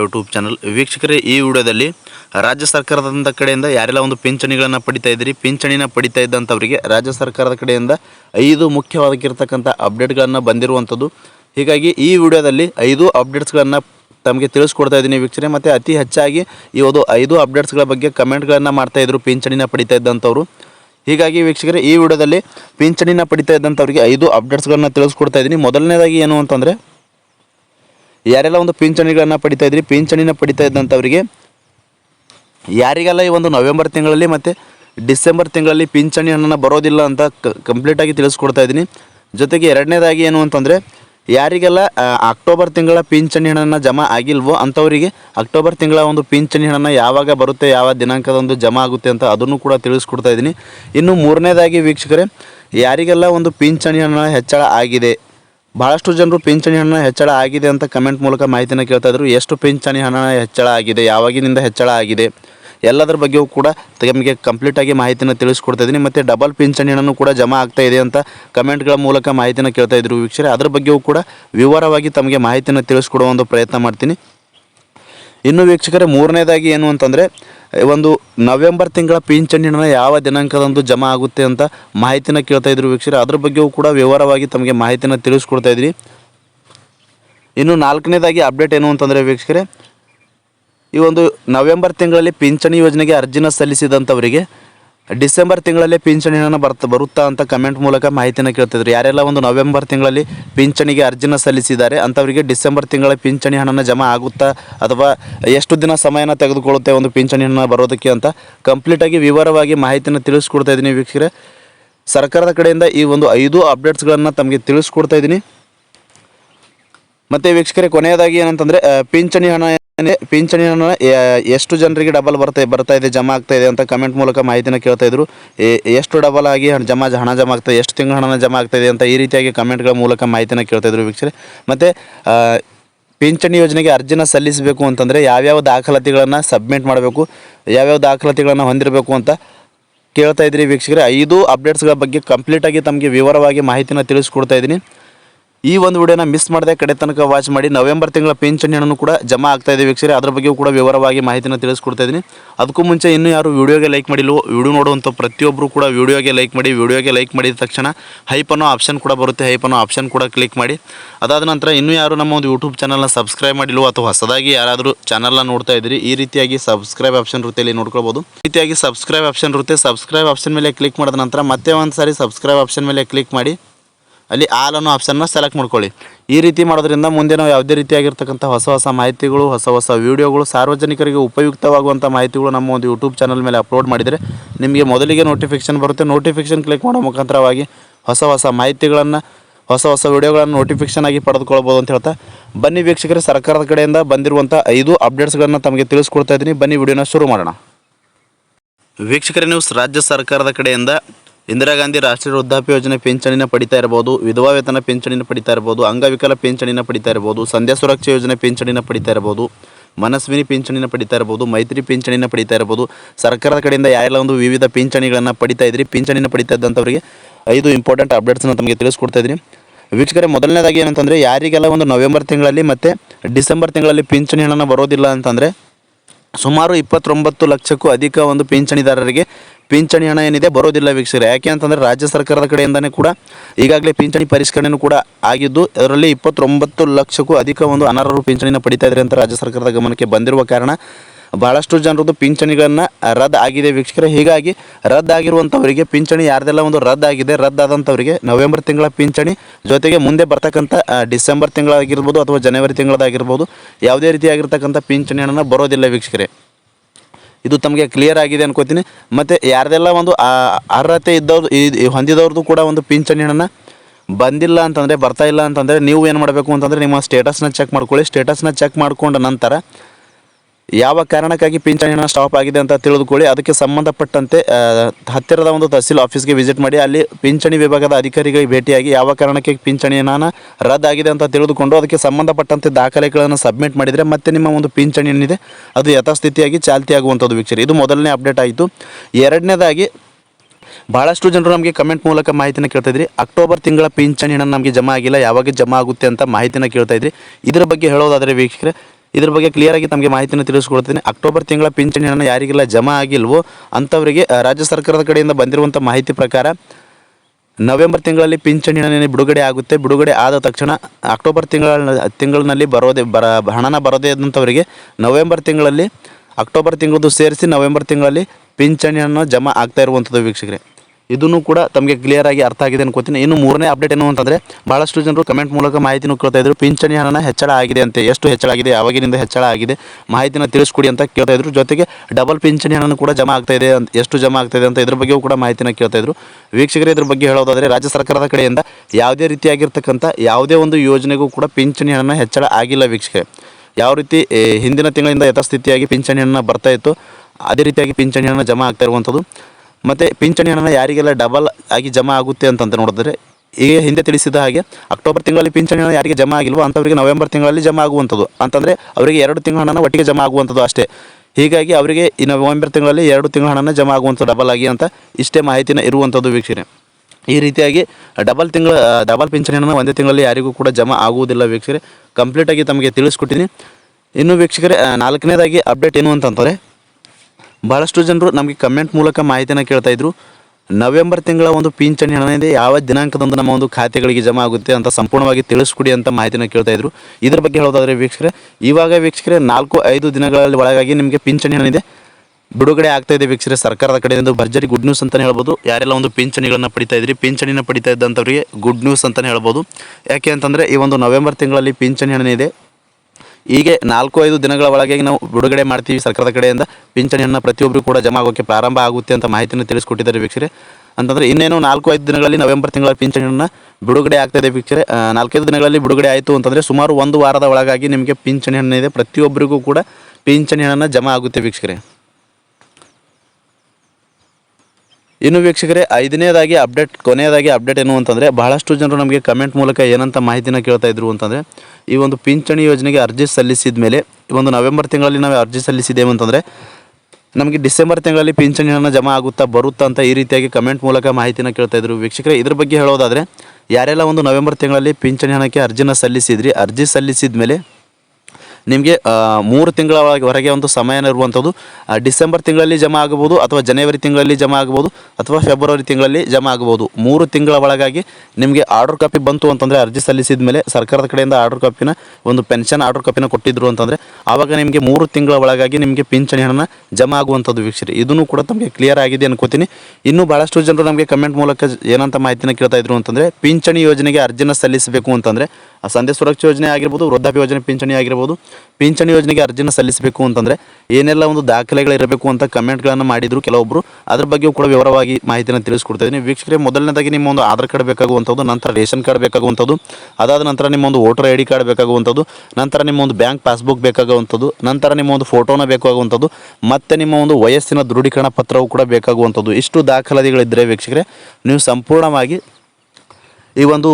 YouTube channel. ವೀಕ್ಷಕರೇ, ಈ ವಿಡಿಯೋದಲ್ಲಿ ರಾಜ್ಯ ಸರ್ಕಾರದ ಕಡೆಯಿಂದ ಯಾರೆಲ್ಲ ಒಂದು ಪಿಂಚಣಿಗಳನ್ನು ಪಡಿತಾ ಇದ್ದೀರಿ, ಪಿಂಚಣಿನ ಪಡಿತಾ ಇದ್ದಂಥವರಿಗೆ ರಾಜ್ಯ ಸರ್ಕಾರದ ಕಡೆಯಿಂದ ಐದು ಮುಖ್ಯವಾಗಿರ್ತಕ್ಕಂಥ ಅಪ್ಡೇಟ್ಗಳನ್ನು ಬಂದಿರುವಂಥದ್ದು. ಹೀಗಾಗಿ ಈ ವಿಡಿಯೋದಲ್ಲಿ ಐದು ಅಪ್ಡೇಟ್ಸ್ಗಳನ್ನು ತಮಗೆ ತಿಳಿಸ್ಕೊಡ್ತಾ ಇದ್ದೀನಿ ವೀಕ್ಷಣೆ ಮತ್ತು ಅತಿ ಹೆಚ್ಚಾಗಿ ಈ ಒಂದು ಐದು ಅಪ್ಡೇಟ್ಸ್ಗಳ ಬಗ್ಗೆ ಕಮೆಂಟ್ಗಳನ್ನು ಮಾಡ್ತಾ ಇದ್ರು ಪಿಂಚಣಿನ ಪಡಿತಾ ಇದ್ದಂಥವ್ರು. ಹೀಗಾಗಿ ವೀಕ್ಷಕರೇ, ಈ ವಿಡಿಯೋದಲ್ಲಿ ಪಿಂಚಣಿನ ಪಡಿತಾ ಇದ್ದಂಥವ್ರಿಗೆ ಐದು ಅಪ್ಡೇಟ್ಸ್ಗಳನ್ನು ತಿಳಿಸ್ಕೊಡ್ತಾ ಇದ್ದೀನಿ. ಮೊದಲನೇದಾಗಿ ಏನು ಅಂತಂದರೆ ಯಾರೆಲ್ಲ ಒಂದು ಪಿಂಚಣಿಗಳನ್ನು ಪಡಿತಾ ಇದ್ರಿ, ಪಿಂಚಣಿನ ಪಡಿತಾ ಇದ್ದಂಥವರಿಗೆ ಯಾರಿಗೆಲ್ಲ ಈ ಒಂದು ನವೆಂಬರ್ ತಿಂಗಳಲ್ಲಿ ಮತ್ತು ಡಿಸೆಂಬರ್ ತಿಂಗಳಲ್ಲಿ ಪಿಂಚಣಿ ಹಣನ ಬರೋದಿಲ್ಲ ಅಂತ ಕಂಪ್ಲೀಟಾಗಿ ತಿಳಿಸ್ಕೊಡ್ತಾ ಇದ್ದೀನಿ. ಜೊತೆಗೆ ಎರಡನೇದಾಗಿ ಏನು ಅಂತಂದರೆ, ಯಾರಿಗೆಲ್ಲ ಅಕ್ಟೋಬರ್ ತಿಂಗಳ ಪಿಂಚಣಿ ಹಣನ ಜಮಾ ಆಗಿಲ್ವೋ ಅಂಥವರಿಗೆ ಅಕ್ಟೋಬರ್ ತಿಂಗಳ ಒಂದು ಪಿಂಚಣಿ ಹಣನ ಯಾವಾಗ ಬರುತ್ತೆ, ಯಾವ ದಿನಾಂಕದಂದು ಜಮಾ ಆಗುತ್ತೆ ಅಂತ ಅದನ್ನು ಕೂಡ ತಿಳಿಸ್ಕೊಡ್ತಾ ಇದ್ದೀನಿ. ಇನ್ನು ಮೂರನೇದಾಗಿ ವೀಕ್ಷಕರೇ, ಯಾರಿಗೆಲ್ಲ ಒಂದು ಪಿಂಚಣಿ ಹಣ ಹೆಚ್ಚಳ ಆಗಿದೆ ಭಾಳಷ್ಟು ಜನರು ಪಿಂಚಣಿ ಹಣ ಹೆಚ್ಚಳ ಆಗಿದೆ ಅಂತ ಕಮೆಂಟ್ ಮೂಲಕ ಮಾಹಿತಿನ ಕೇಳ್ತಾ ಇದ್ರು. ಎಷ್ಟು ಪಿಂಚಣಿ ಹಣ ಹೆಚ್ಚಳ ಆಗಿದೆ, ಯಾವಾಗಿನಿಂದ ಹೆಚ್ಚಳ ಆಗಿದೆ ಎಲ್ಲದರ ಬಗ್ಗೆಯೂ ಕೂಡ ತಮಗೆ ಕಂಪ್ಲೀಟಾಗಿ ಮಾಹಿತಿನ ತಿಳಿಸ್ಕೊಡ್ತಾ ಇದ್ದೀನಿ. ಮತ್ತು ಡಬಲ್ ಪಿಂಚಣಿ ಹಣನೂ ಕೂಡ ಜಮಾ ಆಗ್ತಾ ಇದೆ ಅಂತ ಕಮೆಂಟ್ಗಳ ಮೂಲಕ ಮಾಹಿತಿನ ಕೇಳ್ತಾ ಇದ್ರು ವೀಕ್ಷಕರೇ. ಅದ್ರ ಬಗ್ಗೆಯೂ ಕೂಡ ವಿವರವಾಗಿ ತಮಗೆ ಮಾಹಿತಿನ ತಿಳಿಸ್ಕೊಡುವ ಒಂದು ಪ್ರಯತ್ನ ಮಾಡ್ತೀನಿ. ಇನ್ನು ವೀಕ್ಷಕರೇ, ಮೂರನೇದಾಗಿ ಏನು ಅಂತಂದರೆ ಒಂದು ನವೆಂಬರ್ ತಿಂಗಳ ಪಿಂಚಣಿ ಹಣ ಯಾವ ದಿನಾಂಕದಂದು ಜಮಾ ಆಗುತ್ತೆ ಅಂತ ಮಾಹಿತಿನ ಕೇಳ್ತಾ ಇದ್ರು ವೀಕ್ಷಕರೇ. ಅದ್ರ ಬಗ್ಗೆಯೂ ಕೂಡ ವಿವರವಾಗಿ ತಮಗೆ ಮಾಹಿತಿನ ತಿಳಿಸ್ಕೊಡ್ತಾ ಇದ್ರಿ. ಇನ್ನು ನಾಲ್ಕನೇದಾಗಿ ಅಪ್ಡೇಟ್ ಏನು ಅಂತಂದರೆ ವೀಕ್ಷಕರೇ, ಈ ಒಂದು ನವೆಂಬರ್ ತಿಂಗಳಲ್ಲಿ ಪಿಂಚಣಿ ಯೋಜನೆಗೆ ಅರ್ಜಿನ ಸಲ್ಲಿಸಿದಂಥವರಿಗೆ ಡಿಸೆಂಬರ್ ತಿಂಗಳಲ್ಲಿ ಪಿಂಚಣಿ ಹಣ ಬರ್ತ ಬರುತ್ತಾ ಅಂತ ಕಮೆಂಟ್ ಮೂಲಕ ಮಾಹಿತಿನ ಕೇಳ್ತಿದ್ರು. ಯಾರೆಲ್ಲ ಒಂದು ನವೆಂಬರ್ ತಿಂಗಳಲ್ಲಿ ಪಿಂಚಣಿಗೆ ಅರ್ಜಿನ ಸಲ್ಲಿಸಿದ್ದಾರೆ, ಅಂಥವರಿಗೆ ಡಿಸೆಂಬರ್ ತಿಂಗಳ ಪಿಂಚಣಿ ಹಣನ ಜಮಾ ಆಗುತ್ತಾ ಅಥವಾ ಎಷ್ಟು ದಿನ ಸಮಯನ ತೆಗೆದುಕೊಳ್ಳುತ್ತೆ ಒಂದು ಪಿಂಚಣಿ ಹಣ ಬರೋದಕ್ಕೆ ಅಂತ ಕಂಪ್ಲೀಟಾಗಿ ವಿವರವಾಗಿ ಮಾಹಿತಿನ ತಿಳಿಸ್ಕೊಡ್ತಾ ಇದ್ದೀನಿ ವೀಕ್ಷಕರೇ. ಸರ್ಕಾರದ ಕಡೆಯಿಂದ ಈ ಒಂದು ಐದು ಅಪ್ಡೇಟ್ಸ್ಗಳನ್ನು ತಮಗೆ ತಿಳಿಸ್ಕೊಡ್ತಾ ಇದ್ದೀನಿ. ಮತ್ತು ವೀಕ್ಷಕರೇ, ಕೊನೆಯದಾಗಿ ಏನಂತಂದರೆ ಪಿಂಚಣಿ ಹಣ ಪಿಂಚಣಿ ಎಷ್ಟು ಜನರಿಗೆ ಡಬಲ್ ಬರ್ತಾ ಬರ್ತಾ ಇದೆ, ಜಮಾ ಆಗ್ತಾ ಇದೆ ಅಂತ ಕಮೆಂಟ್ ಮೂಲಕ ಮಾಹಿತಿನ ಕೇಳ್ತಾ ಇದ್ರು. ಎಷ್ಟು ಡಬಲ್ ಆಗಿ ಜಮಾ, ಹಣ ಜಮಾ ಆಗ್ತಾ ಎಷ್ಟು ತಿಂಗಳ ಹಣ ಜಮಾ ಆಗ್ತಾ ಇದೆ ಅಂತ ಈ ರೀತಿಯಾಗಿ ಕಮೆಂಟ್ಗಳ ಮೂಲಕ ಮಾಹಿತಿನ ಕೇಳ್ತಾ ಇದ್ರು ವೀಕ್ಷಕರೇ. ಮತ್ತು ಪಿಂಚಣಿ ಯೋಜನೆಗೆ ಅರ್ಜಿನ ಸಲ್ಲಿಸಬೇಕು ಅಂತಂದರೆ ಯಾವ್ಯಾವ ದಾಖಲಾತಿಗಳನ್ನು ಸಬ್ಮಿಟ್ ಮಾಡಬೇಕು, ಯಾವ್ಯಾವ ದಾಖಲಾತಿಗಳನ್ನು ಹೊಂದಿರಬೇಕು ಅಂತ ಕೇಳ್ತಾ ಇದ್ರಿ ವೀಕ್ಷಕರೇ. ಐದು ಅಪ್ಡೇಟ್ಸ್ಗಳ ಬಗ್ಗೆ ಕಂಪ್ಲೀಟಾಗಿ ತಮಗೆ ವಿವರವಾಗಿ ಮಾಹಿತಿನ ತಿಳಿಸ್ಕೊಡ್ತಾ ಇದ್ದೀನಿ. ಈ ಒಂದು ವಿಡಿಯೋನ ಮಿಸ್ ಮಾಡದೆ ಕಡೆ ತನಕ ವಾಚ್ ಮಾಡಿ ನವೆಂಬರ್ ತಿಂಗಳ ಪಿಂಚಣಿ ಹಣನು ಕೂಡ ಜಮಾ ಆಗ್ತಾ ಇದೆ ವೀಕ್ಷಕರೇ. ಅದ್ರ ಬಗ್ಗೆಯೂ ಕೂಡ ವಿವರವಾಗಿ ಮಾಹಿತಿನ ತಿಳಿಸ್ಕೊಡ್ತಾ ಇದ್ದೀನಿ. ಅದಕ್ಕೂ ಮುಂಚೆ ಇನ್ನೂ ಯಾರು ವಿಡಿಯೋಗೆ ಲೈಕ್ ಮಾಡಿಲ್ವೋ, ವಿಡಿಯೋ ನೋಡುವಂಥ ಪ್ರತಿಯೊಬ್ಬರು ಕೂಡ ವಿಡಿಯೋಗೆ ಲೈಕ್ ಮಾಡಿ, ವಿಡಿಯೋಗೆ ಲೈಕ್ ಮಾಡಿದ ತಕ್ಷಣ ಹೈಪ್ ಅನ್ನೋ ಆಪ್ಷನ್ ಕೂಡ ಬರುತ್ತೆ. ಹೈಪ್ ಅನ್ನೋ ಆಪ್ಷನ್ ಕೂಡ ಕ್ಲಿಕ್ ಮಾಡಿ. ಅದಾದ ನಂತರ ಇನ್ನೂ ಯಾರು ನಮ್ಮ ಒಂದು ಯೂಟ್ಯೂಬ್ ಚಾನಲ್ನ ಸಬ್ಸ್ಕ್ರೈಬ್ ಮಾಡಿಲ್ವೋ ಅಥವಾ ಹೊಸದಾಗಿ ಯಾರಾದರೂ ಚಾನಲ್ನ ನೋಡ್ತಾ ಇದ್ದೀರಿ, ಈ ರೀತಿಯಾಗಿ ಸಬ್ಸ್ಕ್ರೈಬ್ ಆಪ್ಷನ್ ಇಲ್ಲಿ ನೋಡ್ಕೊಳ್ಬೋದು. ಈ ರೀತಿಯಾಗಿ ಸಬ್ಸ್ಕ್ರೈಬ್ ಆಪ್ಷನ್ ಇರುತ್ತೆ ಸಬ್ಸ್ಕ್ರೈಬ್ ಆಪ್ಷನ್ ಮೇಲೆ ಕ್ಲಿಕ್ ಮಾಡಿದ ನಂತರ ಮತ್ತೆ ಒಂದು ಸಾರಿ ಸಬ್ಸ್ಕ್ರೈಬ್ ಆಪ್ಷನ್ ಮೇಲೆ ಕ್ಲಿಕ್ ಮಾಡಿ. ಅಲ್ಲಿ ಆಲ್ ಅನ್ನೋ ಆಪ್ಷನ್ನ ಸೆಲೆಕ್ಟ್ ಮಾಡ್ಕೊಳ್ಳಿ. ಈ ರೀತಿ ಮಾಡೋದ್ರಿಂದ ಮುಂದೆ ನಾವು ಯಾವುದೇ ರೀತಿಯಾಗಿರ್ತಕ್ಕಂಥ ಹೊಸ ಹೊಸ ಮಾಹಿತಿಗಳು, ಹೊಸ ಹೊಸ ವೀಡಿಯೋಗಳು ಸಾರ್ವಜನಿಕರಿಗೆ ಉಪಯುಕ್ತವಾಗುವಂಥ ಮಾಹಿತಿಗಳು ನಮ್ಮ ಒಂದು ಯೂಟ್ಯೂಬ್ ಚಾನಲ್ ಮೇಲೆ ಅಪ್ಲೋಡ್ ಮಾಡಿದರೆ ನಿಮಗೆ ಮೊದಲಿಗೆ ನೋಟಿಫಿಕೇಶನ್ ಬರುತ್ತೆ. ನೋಟಿಫಿಕೇಶನ್ ಕ್ಲಿಕ್ ಮಾಡೋ ಮುಖಾಂತರವಾಗಿ ಹೊಸ ಹೊಸ ಮಾಹಿತಿಗಳನ್ನು, ಹೊಸ ಹೊಸ ವಿಡಿಯೋಗಳನ್ನು ನೋಟಿಫಿಕೇಶನ್ ಆಗಿ ಪಡೆದುಕೊಳ್ಬೋದು ಅಂತ ಹೇಳ್ತಾ. ಬನ್ನಿ ವೀಕ್ಷಕರೇ, ಸರ್ಕಾರದ ಕಡೆಯಿಂದ ಬಂದಿರುವಂಥ ಐದು ಅಪ್ಡೇಟ್ಸ್ಗಳನ್ನು ತಮಗೆ ತಿಳಿಸ್ಕೊಡ್ತಾ ಇದ್ದೀನಿ. ಬನ್ನಿ ವಿಡಿಯೋನ ಶುರು ಮಾಡೋಣ. ವೀಕ್ಷಕರೇ ನ್ಯೂಸ್ ರಾಜ್ಯ ಸರ್ಕಾರದ ಕಡೆಯಿಂದ ಇಂದಿರಾ ಗಾಂಧಿ ರಾಷ್ಟ್ರೀಯ ವೃದ್ಧಾಪ್ಯ ಯೋಜನೆ ಪಿಂಚಣಿನ ಪಡಿತಾ ಇರ್ಬೋದು ವಿಧವಾ ವೇತನ ಪಿಂಚಣಿನ ಪಡಿತಾ ಇರ್ಬೋದು ಅಂಗವಿಕಲ ಪಿಂಚಣಿನ ಪಡಿತಾ ಇರ್ಬೋದು ಸಂಧ್ಯಾ ಸುರಕ್ಷಾ ಯೋಜನೆ ಪಿಂಚಣಿನ ಪಡಿತಾ ಇರ್ಬೋದು ಮನಸ್ವಿನಿ ಪಿಂಚಣಿನ ಪಡಿತಾ ಇರ್ಬೋದು ಮೈತ್ರಿ ಪಿಂಚಣಿನ ಪಡಿತಾ ಇರ್ಬೋದು ಸರ್ಕಾರದ ಕಡೆಯಿಂದ ಯಾರೆಲ್ಲ ಒಂದು ವಿವಿಧ ಪಿಂಚಣಿಗಳನ್ನು ಪಡಿತಾ ಇದ್ರಿ, ಪಿಂಚಣಿನ ಪಡಿತಾ ಇದ್ದಂಥವರಿಗೆ ಐದು ಇಂಪಾರ್ಟೆಂಟ್ ಅಪ್ಡೇಟ್ಸ್ನ ತಮಗೆ ತಿಳಿಸ್ಕೊಡ್ತಾ ಇದ್ರಿ ವೀಕ್ಷಕರೇ, ಮೊದಲನೇದಾಗಿ ಏನಂತಂದರೆ, ಯಾರಿಗೆಲ್ಲ ಒಂದು ನವೆಂಬರ್ ತಿಂಗಳಲ್ಲಿ ಮತ್ತು ಡಿಸೆಂಬರ್ ತಿಂಗಳಲ್ಲಿ ಪಿಂಚಣಿ ಹಣನ ಬರೋದಿಲ್ಲ ಅಂತಂದರೆ ಸುಮಾರು ಇಪ್ಪತ್ತೊಂಬತ್ತು ಲಕ್ಷಕ್ಕೂ ಅಧಿಕ ಒಂದು ಪಿಂಚಣಿದಾರರಿಗೆ ಪಿಂಚಣಿ ಹಣ ಏನಿದೆ ಬರೋದಿಲ್ಲ ವೀಕ್ಷಕರೇ. ಯಾಕೆ ಅಂತಂದರೆ ರಾಜ್ಯ ಸರ್ಕಾರದ ಕಡೆಯಿಂದನೇ ಕೂಡ ಈಗಾಗಲೇ ಪಿಂಚಣಿ ಪರಿಷ್ಕರಣೆಯೂ ಕೂಡ ಆಗಿದ್ದು, ಅದರಲ್ಲಿ ಇಪ್ಪತ್ತೊಂಬತ್ತು ಲಕ್ಷಕ್ಕೂ ಅಧಿಕ ಒಂದು ಅನರ್ಹರು ಪಿಂಚಣಿನ ಪಡಿತಾ ಇದ್ದಾರೆ ಅಂತ ರಾಜ್ಯ ಸರ್ಕಾರದ ಗಮನಕ್ಕೆ ಬಂದಿರುವ ಕಾರಣ ಭಾಳಷ್ಟು ಜನರದ್ದು ಪಿಂಚಣಿಗಳನ್ನು ರದ್ದು ಆಗಿದೆ ವೀಕ್ಷಕರೇ. ಹೀಗಾಗಿ ರದ್ದಾಗಿರುವಂಥವರಿಗೆ ಪಿಂಚಣಿ ಯಾರ್ದೆಲ್ಲ ಒಂದು ರದ್ದಾಗಿದೆ ರದ್ದಾದಂಥವರಿಗೆ ನವೆಂಬರ್ ತಿಂಗಳ ಪಿಂಚಣಿ, ಜೊತೆಗೆ ಮುಂದೆ ಬರ್ತಕ್ಕಂಥ ಡಿಸೆಂಬರ್ ತಿಂಗಳಾಗಿರ್ಬೋದು ಅಥವಾ ಜನವರಿ ತಿಂಗಳದಾಗಿರ್ಬೋದು, ಯಾವುದೇ ರೀತಿಯಾಗಿರ್ತಕ್ಕಂಥ ಪಿಂಚಣಿ ಹಣನ ಬರೋದಿಲ್ಲ ವೀಕ್ಷಕರೇ. ಇದು ತಮಗೆ ಕ್ಲಿಯರ್ ಆಗಿದೆ ಅನ್ಕೋತೀನಿ. ಮತ್ತು ಯಾರ್ದೆಲ್ಲ ಒಂದು ಅರ್ಹತೆ ಇದ್ದವ್ರು ಹೊಂದಿದವ್ರದ್ದು ಕೂಡ ಒಂದು ಪಿಂಚಣಿ ಹಣನ ಬಂದಿಲ್ಲ ಅಂತಂದರೆ, ಬರ್ತಾ ಇಲ್ಲ ಅಂತಂದರೆ ನೀವು ಏನು ಮಾಡಬೇಕು ಅಂತಂದರೆ ನಿಮ್ಮ ಸ್ಟೇಟಸ್ನ ಚೆಕ್ ಮಾಡ್ಕೊಳ್ಳಿ. ಸ್ಟೇಟಸ್ನ ಚೆಕ್ ಮಾಡಿಕೊಂಡ ನಂತರ ಯಾವ ಕಾರಣಕ್ಕಾಗಿ ಪಿಂಚಣಿ ಹಣ ಸ್ಟಾಪ್ ಆಗಿದೆ ಅಂತ ತಿಳಿದುಕೊಳ್ಳಿ ಅದಕ್ಕೆ ಸಂಬಂಧಪಟ್ಟಂತೆ ಹತ್ತಿರದ ಒಂದು ತಹಸೀಲ್ ಆಫೀಸ್ಗೆ ವಿಸಿಟ್ ಮಾಡಿ, ಅಲ್ಲಿ ಪಿಂಚಣಿ ವಿಭಾಗದ ಅಧಿಕಾರಿಗಳಿಗೆ ಭೇಟಿಯಾಗಿ ಯಾವ ಕಾರಣಕ್ಕೆ ಪಿಂಚಣಿ ಹಣ ರದ್ದಾಗಿದೆ ಅಂತ ತಿಳಿದುಕೊಂಡು, ಅದಕ್ಕೆ ಸಂಬಂಧಪಟ್ಟಂತೆ ದಾಖಲೆಗಳನ್ನು ಸಬ್ಮಿಟ್ ಮಾಡಿದರೆ ಮತ್ತೆ ನಿಮ್ಮ ಒಂದು ಪಿಂಚಣಿ ಏನಿದೆ ಅದು ಯಥಾಸ್ಥಿತಿಯಾಗಿ ಚಾಲ್ತಿಯಾಗುವಂಥದ್ದು ವೀಕ್ಷಕರು ಇದು ಮೊದಲನೇ ಅಪ್ಡೇಟ್ ಆಯಿತು. ಎರಡನೇದಾಗಿ ಭಾಳಷ್ಟು ಜನರು ನಮಗೆ ಕಮೆಂಟ್ ಮೂಲಕ ಮಾಹಿತಿನ ಕೇಳ್ತಾ ಇದ್ರಿ ಅಕ್ಟೋಬರ್ ತಿಂಗಳ ಪಿಂಚಣಿ ಹಣ ನಮಗೆ ಜಮಾ ಆಗಿಲ್ಲ, ಯಾವಾಗ ಜಮಾ ಆಗುತ್ತೆ ಅಂತ ಮಾಹಿತಿನ ಕೇಳ್ತಾ ಇದ್ರಿ ಇದರ ಬಗ್ಗೆ ಹೇಳೋದಾದರೆ ವೀಕ್ಷಕರೇ ಇದ್ರ ಬಗ್ಗೆ ಕ್ಲಿಯರ್ ಆಗಿ ತಮಗೆ ಮಾಹಿತಿಯನ್ನು ತಿಳಿಸ್ಕೊಡ್ತೀನಿ. ಅಕ್ಟೋಬರ್ ತಿಂಗಳ ಪಿಂಚಣಿ ಹಣ ಯಾರಿಗೆಲ್ಲ ಜಮಾ ಆಗಿಲ್ವೋ ಅಂಥವರಿಗೆ ರಾಜ್ಯ ಸರ್ಕಾರದ ಕಡೆಯಿಂದ ಬಂದಿರುವಂಥ ಮಾಹಿತಿ ಪ್ರಕಾರ ನವೆಂಬರ್ ತಿಂಗಳಲ್ಲಿ ಪಿಂಚಣಿ ಹಣ ಬಿಡುಗಡೆ ಆಗುತ್ತೆ. ಬಿಡುಗಡೆ ಆದ ತಕ್ಷಣ ಅಕ್ಟೋಬರ್ ತಿಂಗಳ, ತಿಂಗಳಿನಲ್ಲಿ ಬರೋದೇ, ಬರ, ಹಣನ ಬರೋದೇ ಇದ್ದಂಥವರಿಗೆ ನವೆಂಬರ್ ತಿಂಗಳಲ್ಲಿ, ಅಕ್ಟೋಬರ್ ತಿಂಗಳದ್ದು ಸೇರಿಸಿ ನವೆಂಬರ್ ತಿಂಗಳಲ್ಲಿ ಪಿಂಚಣಿಯನ್ನು ಜಮಾ ಆಗ್ತಾ ಇರುವಂಥದ್ದು ವೀಕ್ಷಕರೇ. ಇದನ್ನು ಕೂಡ ತಮಗೆ ಕ್ಲಿಯರ್ ಆಗಿ ಅರ್ಥ ಆಗಿದೆ ಅನ್ಕೋತೀನಿ. ಇನ್ನು ಮೂರನೇ ಅಪ್ಡೇಟ್ ಏನು ಅಂತಂದರೆ ಭಾಳಷ್ಟು ಜನರು ಕಮೆಂಟ್ ಮೂಲಕ ಮಾಹಿತಿನೂ ಕೇಳ್ತಾ ಇದ್ರು. ಪಿಂಚಣಿ ಹಣನ ಹೆಚ್ಚಳ ಆಗಿದೆ ಅಂತೆ. ಎಷ್ಟು ಹೆಚ್ಚಳ ಆಗಿದೆ, ಯಾವಾಗಿನಿಂದ ಹೆಚ್ಚಳ ಆಗಿದೆ ಮಾಹಿತಿನ ತಿಳಿಸ್ಕೊಡಿ ಅಂತ ಕೇಳ್ತಾ ಇದ್ರು. ಜೊತೆಗೆ ಡಬಲ್ ಪಿಂಚಣಿ ಹಣನೂ ಕೂಡ ಜಮಾ ಆಗ್ತಾ ಇದೆ ಅಂತ, ಎಷ್ಟು ಜಮಾ ಆಗ್ತಾ ಇದೆ ಅಂತ ಇದ್ರ ಬಗ್ಗೆಯೂ ಕೂಡ ಮಾಹಿತಿನ ಕೇಳ್ತಾ ಇದ್ರು. ವೀಕ್ಷಕರೇ, ಇದ್ರ ಬಗ್ಗೆ ಹೇಳೋದಾದರೆ, ರಾಜ್ಯ ಸರ್ಕಾರದ ಕಡೆಯಿಂದ ಯಾವುದೇ ರೀತಿಯಾಗಿರ್ತಕ್ಕಂಥ ಯಾವುದೇ ಒಂದು ಯೋಜನೆಗೂ ಕೂಡ ಪಿಂಚಣಿ ಹಣನ ಹೆಚ್ಚಳ ಆಗಿಲ್ಲ ವೀಕ್ಷಕರೇ. ಯಾವ ರೀತಿ ಹಿಂದಿನ ತಿಂಗಳಿಂದ ಯಥಾಸ್ಥಿತಿಯಾಗಿ ಪಿಂಚಣಿ ಹಣ ಬರ್ತಾ ಇತ್ತು, ಅದೇ ರೀತಿಯಾಗಿ ಪಿಂಚಣಿ ಹಣ ಜಮಾ ಆಗ್ತಾ ಇರುವಂಥದ್ದು. ಮತ್ತು ಪಿಂಚಣಿ ಹಣನ ಯಾರಿಗೆಲ್ಲ ಡಬಲ್ ಆಗಿ ಜಮಾ ಆಗುತ್ತೆ ಅಂತಂತ ನೋಡಿದ್ರೆ ಈಗ ಹಿಂದೆ ತಿಳಿಸಿದ ಹಾಗೆ ಅಕ್ಟೋಬರ್ ತಿಂಗಳಲ್ಲಿ ಪಿಂಚಣಿ ಹಣ ಯಾರಿಗೆ ಜಮಾ ಆಗಿಲ್ವೋ ಅಂಥವರಿಗೆ ನವೆಂಬರ್ ತಿಂಗಳಲ್ಲಿ ಜಮಾ ಆಗುವಂಥದ್ದು. ಅಂತಂದರೆ ಅವರಿಗೆ ಎರಡು ತಿಂಗಳ ಹಣನ ಒಟ್ಟಿಗೆ ಜಮಾ ಆಗುವಂಥದ್ದು ಅಷ್ಟೇ. ಹೀಗಾಗಿ ಅವರಿಗೆ ಈ ನವೆಂಬರ್ ತಿಂಗಳಲ್ಲಿ ಎರಡು ತಿಂಗಳ ಹಣನ ಜಮಾ ಆಗುವಂಥದ್ದು ಡಬಲ್ ಆಗಿ ಅಂತ ಇಷ್ಟೇ ಮಾಹಿತಿನ ಇರುವಂಥದ್ದು ವೀಕ್ಷಣೆ ಈ ರೀತಿಯಾಗಿ ಡಬಲ್ ತಿಂಗಳ ಡಬಲ್ ಪಿಂಚಣಿ ಹಣ ಒಂದೇ ತಿಂಗಳಲ್ಲಿ ಯಾರಿಗೂ ಕೂಡ ಜಮಾ ಆಗುವುದಿಲ್ಲ ವೀಕ್ಷಕರೇ. ಕಂಪ್ಲೀಟಾಗಿ ತಮಗೆ ತಿಳಿಸ್ಕೊಟ್ಟಿನಿ. ಇನ್ನು ವೀಕ್ಷಕರೇ ನಾಲ್ಕನೇದಾಗಿ ಅಪ್ಡೇಟ್ ಏನು ಅಂತಂದರೆ ಭಾಳಷ್ಟು ಜನರು ನಮಗೆ ಕಮೆಂಟ್ ಮೂಲಕ ಮಾಹಿತಿಯನ್ನು ಕೇಳ್ತಾ ಇದ್ರು. ನವೆಂಬರ್ ತಿಂಗಳ ಒಂದು ಪಿಂಚಣಿ ಹಣ ಇದೆ ಯಾವ ದಿನಾಂಕದಂದು ನಮ್ಮ ಒಂದು ಖಾತೆಗಳಿಗೆ ಜಮಾ ಆಗುತ್ತೆ ಅಂತ ಸಂಪೂರ್ಣವಾಗಿ ತಿಳಿಸ್ಕೊಡಿ ಅಂತ ಮಾಹಿತಿನ ಕೇಳ್ತಾ ಇದ್ರು. ಇದ್ರ ಬಗ್ಗೆ ಹೇಳೋದಾದ್ರೆ ವೀಕ್ಷಕರೇ, ಇವಾಗ ವೀಕ್ಷಕರೇ ನಾಲ್ಕು ಐದು ದಿನಗಳಲ್ಲಿ ಒಳಗಾಗಿ ನಿಮಗೆ ಪಿಂಚಣಿ ಹಣ ಇದೆ ಬಿಡುಗಡೆ ಆಗ್ತಾ ಇದೆ ವೀಕ್ಷಕರೇ, ಸರ್ಕಾರದ ಕಡೆಯಿಂದ ಭರ್ಜರಿ ಗುಡ್ ನ್ಯೂಸ್ ಅಂತಲೇ ಹೇಳ್ಬೋದು. ಯಾರೆಲ್ಲ ಒಂದು ಪಿಂಚಣಿಗಳನ್ನು ಪಡಿತಾ ಇದ್ರಿ ಪಿಂಚಣಿನ ಪಡಿತಾ ಇದ್ದಂಥವ್ರಿಗೆ ಗುಡ್ ನ್ಯೂಸ್ ಅಂತಲೇ ಹೇಳ್ಬೋದು. ಯಾಕೆ ಅಂತಂದರೆ ಈ ಒಂದು ನವೆಂಬರ್ ತಿಂಗಳಲ್ಲಿ ಪಿಂಚಣಿ ಹಣ ಇದೆ ಹೀಗೆ ನಾಲ್ಕು ಐದು ದಿನಗಳ ಒಳಗೆ ನಾವು ಬಿಡುಗಡೆ ಮಾಡ್ತೀವಿ ಸರ್ಕಾರದ ಕಡೆಯಿಂದ. ಪಿಂಚಣಿಯನ್ನು ಪ್ರತಿಯೊಬ್ಬರು ಕೂಡ ಜಮಾ ಆಗೋಕ್ಕೆ ಪ್ರಾರಂಭ ಆಗುತ್ತೆ ಅಂತ ಮಾಹಿತಿಯನ್ನು ತಿಳಿಸ್ಕೊಟ್ಟಿದ್ದಾರೆ ವೀಕ್ಷಕರೇ ಅಂತಂದರೆ ಇನ್ನೇನು ನಾಲ್ಕು ಐದು ದಿನಗಳಲ್ಲಿ ನವೆಂಬರ್ ತಿಂಗಳ ಪಿಂಚಣಿಯನ್ನು ಬಿಡುಗಡೆ ಆಗ್ತಾಯಿದೆ ವೀಕ್ಷರೆ. ನಾಲ್ಕೈದು ದಿನಗಳಲ್ಲಿ ಬಿಡುಗಡೆ ಆಯಿತು ಅಂತಂದರೆ ಸುಮಾರು ಒಂದು ವಾರದ ಒಳಗಾಗಿ ನಿಮಗೆ ಪಿಂಚಣಿ ಇದೆ. ಪ್ರತಿಯೊಬ್ಬರಿಗೂ ಕೂಡ ಪಿಂಚಣಿ ಹಣ್ಣನ್ನು ಜಮಾ ಆಗುತ್ತೆ ವೀಕ್ಷಕರೆ. ಇನ್ನು ವೀಕ್ಷಕರೆ, ಐದನೇದಾಗಿ ಅಪ್ಡೇಟ್, ಕೊನೆಯದಾಗಿ ಅಪ್ಡೇಟ್ ಏನು ಅಂತಂದರೆ ಬಹಳಷ್ಟು ಜನರು ನಮಗೆ ಕಮೆಂಟ್ ಮೂಲಕ ಏನಂತ ಮಾಹಿತಿನ ಕೇಳ್ತಾ ಇದ್ರು ಅಂತಂದರೆ ಈ ಒಂದು ಪಿಂಚಣಿ ಯೋಜನೆಗೆ ಅರ್ಜಿ ಸಲ್ಲಿಸಿದ ಮೇಲೆ, ಈ ಒಂದು ನವೆಂಬರ್ ತಿಂಗಳಲ್ಲಿ ನಾವು ಅರ್ಜಿ ಸಲ್ಲಿಸಿದ್ದೇವೆ ಅಂತಂದರೆ, ನಮಗೆ ಡಿಸೆಂಬರ್ ತಿಂಗಳಲ್ಲಿ ಪಿಂಚಣಿ ಹಣ ಜಮಾ ಆಗುತ್ತಾ ಬರುತ್ತಾ ಅಂತ ಈ ರೀತಿಯಾಗಿ ಕಮೆಂಟ್ ಮೂಲಕ ಮಾಹಿತಿನ ಕೇಳ್ತಾ ಇದ್ರು. ವೀಕ್ಷಕರ, ಇದ್ರ ಬಗ್ಗೆ ಹೇಳೋದಾದರೆ, ಯಾರೆಲ್ಲ ಒಂದು ನವೆಂಬರ್ ತಿಂಗಳಲ್ಲಿ ಪಿಂಚಣಿ ಹಣಕ್ಕೆ ಅರ್ಜಿನ ಸಲ್ಲಿಸಿದ್ರಿ, ಅರ್ಜಿ ಸಲ್ಲಿಸಿದ ಮೇಲೆ ನಿಮಗೆ ಮೂರು ತಿಂಗಳ ಹೊರಗೆ ಒಂದು ಸಮಯನ ಇರುವಂಥದ್ದು ಡಿಸೆಂಬರ್ ತಿಂಗಳಲ್ಲಿ ಜಮಾ ಆಗಬಹುದು ಅಥವಾ ಜನವರಿ ತಿಂಗಳಲ್ಲಿ ಜಮಾ ಆಗಬಹುದು ಅಥವಾ ಫೆಬ್ರವರಿ ತಿಂಗಳಲ್ಲಿ ಜಮಾ ಆಗಬಹುದು. ಮೂರು ತಿಂಗಳ ಒಳಗಾಗಿ ನಿಮಗೆ ಆರ್ಡರ್ ಕಾಪಿ ಬಂತು ಅಂತಂದರೆ ಅರ್ಜಿ ಸಲ್ಲಿಸಿದ ಮೇಲೆ ಸರ್ಕಾರದ ಕಡೆಯಿಂದ ಆರ್ಡರ್ ಕಾಪಿನ ಒಂದು ಪೆನ್ಷನ್ ಆರ್ಡರ್ ಕಾಪಿನ ಕೊಟ್ಟಿದ್ರು ಅಂತಂದರೆ ಆವಾಗ ನಿಮಗೆ ಮೂರು ತಿಂಗಳ ಒಳಗಾಗಿ ನಿಮಗೆ ಪಿಂಚಣಿ ಹಣನ ಜಮಾ ಆಗುವಂಥದ್ದು ವೀಕ್ಷರಿ. ಇದನ್ನು ಕೂಡ ತಮಗೆ ಕ್ಲಿಯರ್ ಆಗಿದೆ ಅನ್ಕೋತೀನಿ. ಇನ್ನೂ ಭಾಳಷ್ಟು ಜನರು ನಮಗೆ ಕಮೆಂಟ್ ಮೂಲಕ ಏನಂತ ಮಾಹಿತಿನ ಕೇಳ್ತಾ ಇದ್ರು ಅಂತಂದರೆ, ಪಿಂಚಣಿ ಯೋಜನೆಗೆ ಅರ್ಜಿನ ಸಲ್ಲಿಸಬೇಕು ಅಂತಂದರೆ ಸಂಧ್ಯಾ ಸುರಕ್ಷಾ ಯೋಜನೆ ಆಗಿರ್ಬೋದು, ವೃದ್ಧಾಪ್ಯ ಯೋಜನೆ ಪಿಂಚಣಿ ಆಗಿರ್ಬೋದು ಪಿಂಚಣಿ ಯೋಜನೆಗೆ ಅರ್ಜಿನ ಸಲ್ಲಿಸಬೇಕು ಅಂತಂದರೆ ಏನೆಲ್ಲ ಒಂದು ದಾಖಲೆಗಳಿರಬೇಕು ಅಂತ ಕಮೆಂಟ್ಗಳನ್ನು ಮಾಡಿದ್ರು ಕೆಲವೊಬ್ಬರು ಅದ್ರ ಬಗ್ಗೆಯೂ ಕೂಡ ವಿವರವಾಗಿ ಮಾಹಿತಿನ ತಿಳಿಸ್ಕೊಡ್ತಾ ಇದ್ದೀನಿ ವೀಕ್ಷಕರೇ, ಮೊದಲನೇದಾಗಿ ನಿಮ್ಮ ಒಂದು ಆಧಾರ್ ಕಾರ್ಡ್ ಬೇಕಾಗುವಂಥದ್ದು, ನಂತರ ರೇಷನ್ ಕಾರ್ಡ್ ಬೇಕಾಗುವಂಥದ್ದು, ಅದಾದ ನಂತರ ನಿಮ್ಮ ಒಂದು ವೋಟರ್ ಐ ಡಿ ಕಾರ್ಡ್ ಬೇಕಾಗುವಂಥದ್ದು, ನಂತರ ನಿಮ್ಮ ಒಂದು ಬ್ಯಾಂಕ್ ಪಾಸ್ಬುಕ್ ಬೇಕಾಗುವಂಥದ್ದು, ನಂತರ ನಿಮ್ಮ ಒಂದು ಫೋಟೋನ ಬೇಕಾಗುವಂಥದ್ದು, ಮತ್ತು ನಿಮ್ಮ ಒಂದು ವಯಸ್ಸಿನ ದೃಢೀಕರಣ ಪತ್ರವು ಕೂಡ ಬೇಕಾಗುವಂಥದ್ದು. ಇಷ್ಟು ದಾಖಲಾತಿಗಳಿದ್ದರೆ ವೀಕ್ಷಕರೇ, ನೀವು ಸಂಪೂರ್ಣವಾಗಿ ಈ ಒಂದು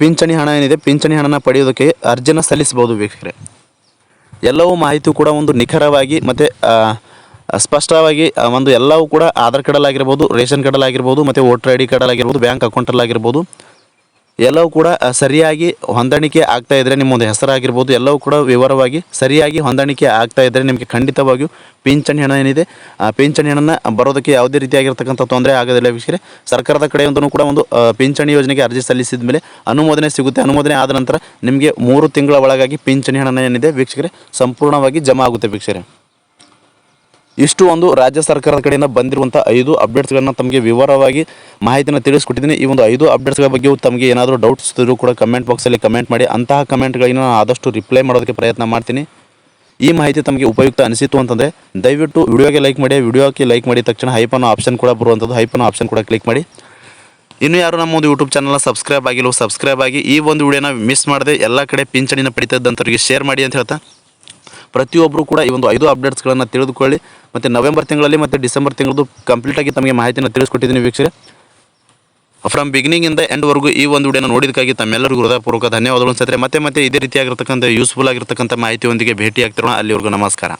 ಪಿಂಚಣಿ ಹಣ ಏನಿದೆ, ಪಿಂಚಣಿ ಹಣನ ಪಡೆಯೋದಕ್ಕೆ ಅರ್ಜಿನ ಸಲ್ಲಿಸಬಹುದು ವೀಕ್ಷಕರೇ. ಎಲ್ಲವೂ ಮಾಹಿತಿ ಕೂಡ ಒಂದು ನಿಖರವಾಗಿ ಮತ್ತು ಸ್ಪಷ್ಟವಾಗಿ ಒಂದು ಎಲ್ಲವೂ ಕೂಡ ಆಧಾರ್ ಕಾರ್ಡಲ್ಲಾಗಿರ್ಬೋದು ರೇಷನ್ ಕಾರ್ಡಲ್ಲಾಗಿರ್ಬೋದು ಮತ್ತು ವೋಟರ್ ಐ ಡಿ ಕಾರ್ಡಲ್ಲಾಗಿರ್ಬೋದು ಬ್ಯಾಂಕ್ ಅಕೌಂಟಲ್ಲಾಗಿರ್ಬೋದು. ಎಲ್ಲವೂ ಕೂಡ ಸರಿಯಾಗಿ ಹೊಂದಾಣಿಕೆ ಆಗ್ತಾ ಇದ್ದರೆ ನಿಮ್ಮೊಂದು ಹೆಸರಾಗಿರ್ಬೋದು, ಎಲ್ಲವೂ ಕೂಡ ವಿವರವಾಗಿ ಸರಿಯಾಗಿ ಹೊಂದಾಣಿಕೆ ಆಗ್ತಾ ಇದ್ದರೆ ನಿಮಗೆ ಖಂಡಿತವಾಗಿಯೂ ಪಿಂಚಣಿ ಹಣ ಏನಿದೆ, ಆ, ಪಿಂಚಣಿ ಹಣನ ಬರೋದಕ್ಕೆ ಯಾವುದೇ ರೀತಿಯಾಗಿರ್ತಕ್ಕಂಥ ತೊಂದರೆ ಆಗೋದಿಲ್ಲ ವೀಕ್ಷಕರೇ. ಸರ್ಕಾರದ ಕಡೆಯಿಂದನೂ ಕೂಡ ಒಂದು ಪಿಂಚಣಿ ಯೋಜನೆಗೆ ಅರ್ಜಿ ಸಲ್ಲಿಸಿದ ಮೇಲೆ ಅನುಮೋದನೆ ಸಿಗುತ್ತೆ. ಅನುಮೋದನೆ ಆದ ನಂತರ ನಿಮಗೆ ಮೂರು ತಿಂಗಳ ಒಳಗಾಗಿ ಪಿಂಚಣಿ ಹಣ ಏನಿದೆ ವೀಕ್ಷಕರೇ, ಸಂಪೂರ್ಣವಾಗಿ ಜಮಾ ಆಗುತ್ತೆ ವೀಕ್ಷಕರೇ. ಇಷ್ಟು ಒಂದು ರಾಜ್ಯ ಸರ್ಕಾರದ ಕಡೆಯಿಂದ ಬಂದಿರುವಂಥ ಐದು ಅಪ್ಡೇಟ್ಸ್ಗಳನ್ನ ತಮಗೆ ವಿವರವಾಗಿ ಮಾಹಿತಿಯನ್ನು ತಿಳಿಸ್ಕೊಟ್ಟಿದ್ದೀನಿ. ಈ ಒಂದು ಐದು ಅಪ್ಡೇಟ್ಸ್ಗಳ ಬಗ್ಗೆ ತಮಗೆ ಏನಾದರೂ ಡೌಟ್ಸ್ ಇದ್ದರೂ ಕೂಡ ಕಮೆಂಟ್ ಬಾಕ್ಸಲ್ಲಿ ಕಮೆಂಟ್ ಮಾಡಿ. ಅಂತಹ ಕಮೆಂಟ್ಗಳನ್ನ ನಾನು ಆದಷ್ಟು ರಿಪ್ಲೈ ಮಾಡೋದಕ್ಕೆ ಪ್ರಯತ್ನ ಮಾಡ್ತೀನಿ. ಈ ಮಾಹಿತಿ ತಮಗೆ ಉಪಯುಕ್ತ ಅನಿಸಿತು ಅಂತಂದರೆ ದಯವಿಟ್ಟು ವಿಡಿಯೋಗೆ ಲೈಕ್ ಮಾಡಿ, ವಿಡಿಯೋಕ್ಕೆ ಲೈಕ್ ಮಾಡಿದ ತಕ್ಷಣ ಹೈಪ್ ಅನ್ನೋ ಆಪ್ಷನ್ ಕೂಡ ಬರುವಂಥದ್ದು ಹೈಪ್ ಆಪ್ಷನ್ ಕೂಡ ಕ್ಲಿಕ್ ಮಾಡಿ. ಇನ್ನು ಯಾರು ನಮ್ಮ ಒಂದು ಯೂಟ್ಯೂಬ್ ಚಾನಲ್ನ ಸಬ್ಸ್ಕ್ರೈಬ್ ಆಗಿಲ್ಲ ಸಬ್ಸ್ಕ್ರೈಬ್ ಆಗಿ ಈ ಒಂದು ವಿಡಿಯೋನ ಮಿಸ್ ಮಾಡದೆ ಎಲ್ಲ ಕಡೆ ಪಿಂಚಣಿನ ಪಡಿತಾ ಶೇರ್ ಮಾಡಿ ಅಂತ ಹೇಳ್ತಾ ಪ್ರತಿಯೊಬ್ಬರು ಕೂಡ ಈ ಒಂದು ಐದು ಅಪ್ಡೇಟ್ಸ್ಗಳನ್ನು ತಿಳಿದುಕೊಳ್ಳಿ. ಮತ್ತು ನವೆಂಬರ್ ತಿಂಗಳಲ್ಲಿ ಮತ್ತು ಡಿಸೆಂಬರ್ ತಿಂಗಳದ್ದು ಕಂಪ್ಲೀಟಾಗಿ ತಮಗೆ ಮಾಹಿತಿನ ತಿಳಿಸ್ಕೊಟ್ಟಿದ್ದೀನಿ ವೀಕ್ಷಕರೇ. ಫ್ರಮ್ ಬಿಗಿನಿಂಗಿಂದ ಎಂಡ್ವರೆಗೂ ಈ ಒಂದು ವಿಡಿಯೋನ ನೋಡಿದಕ್ಕಾಗಿ ತಮ್ಮೆಲ್ಲರಿಗೂ ಹೃದಯಪೂರ್ವಕ ಧನ್ಯವಾದಗಳು ಅನ್ಸುತ್ತೆ ಮತ್ತೆ ಮತ್ತೆ ಇದೇ ರೀತಿಯಾಗಿರ್ತಕ್ಕಂಥ ಯೂಸ್ಫುಲ್ ಆಗಿರ್ತಕ್ಕಂಥ ಮಾಹಿತಿಯೊಂದಿಗೆ ಭೇಟಿ ಆಗ್ತಿರೋಣ ಅಲ್ಲಿವರೆಗೂ ನಮಸ್ಕಾರ.